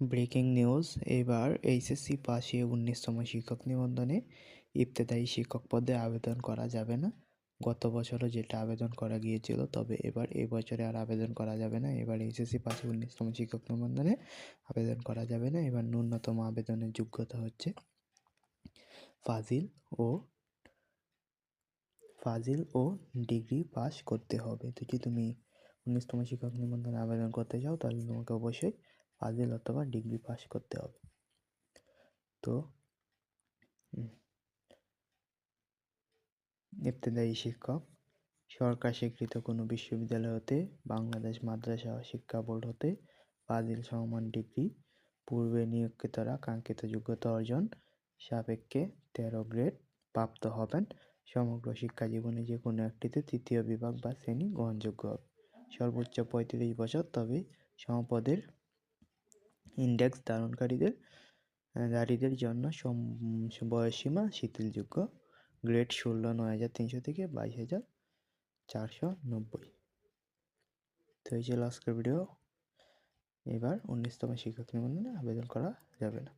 Breaking news, এবার HSC পাশে উনিশতম শিক্ষক নিবন্ধনে ইফতেদায়ী শিক্ষক পদে আবেদন করা যাবে না। গত বছরও যেটা আবেদন করা গিয়েছিল, তবে এবার এই বছরে আর আবেদন করা যাবে না। এবার এইচএসসি পাশে উনিশতম শিক্ষক নিবন্ধনে আবেদন করা যাবে না। এবার ন্যূনতম আবেদনের যোগ্যতা হচ্ছে ফাজিল ও ফাজিল ও ডিগ্রি পাস করতে হবে। যদি তুমি উনিশতম শিক্ষক নিবন্ধনে আবেদন করতে চাও, তাহলে তোমাকে অবশ্যই ফাজিল অথবা ডিগ্রি পাস করতে হবে। তো ইবতেদায়ী শিক্ষক, সরকার স্বীকৃত কোনো বিশ্ববিদ্যালয় হতে বাংলাদেশ মাদ্রাসা শিক্ষা বোর্ড হতে ফাজিল সমমান ডিগ্রি, পূর্বে নিয়োগকৃতরা কাঙ্ক্ষিত যোগ্যতা অর্জন, সাপেক্ষে তেরো গ্রেড প্রাপ্ত হবেন। সমগ্র শিক্ষা জীবনে যে কোনো একটিতে তৃতীয় বিভাগ বা শ্রেণি গ্রহণযোগ্য হবে। সর্বোচ্চ পঁয়ত্রিশ বছর, তবে সমপদের ইন্ডেক্স ধারণকারীদের নারীদের জন্য বয়সসীমা শিথিলযোগ্য। গ্রেড ষোলো, নয় হাজার তিনশো থেকে বাইশ হাজার চারশো নব্বই। তো এই ছিল আজকের ভিডিও এবার উনিশতম শিক্ষক নিবন্ধনে আবেদন করা যাবে না।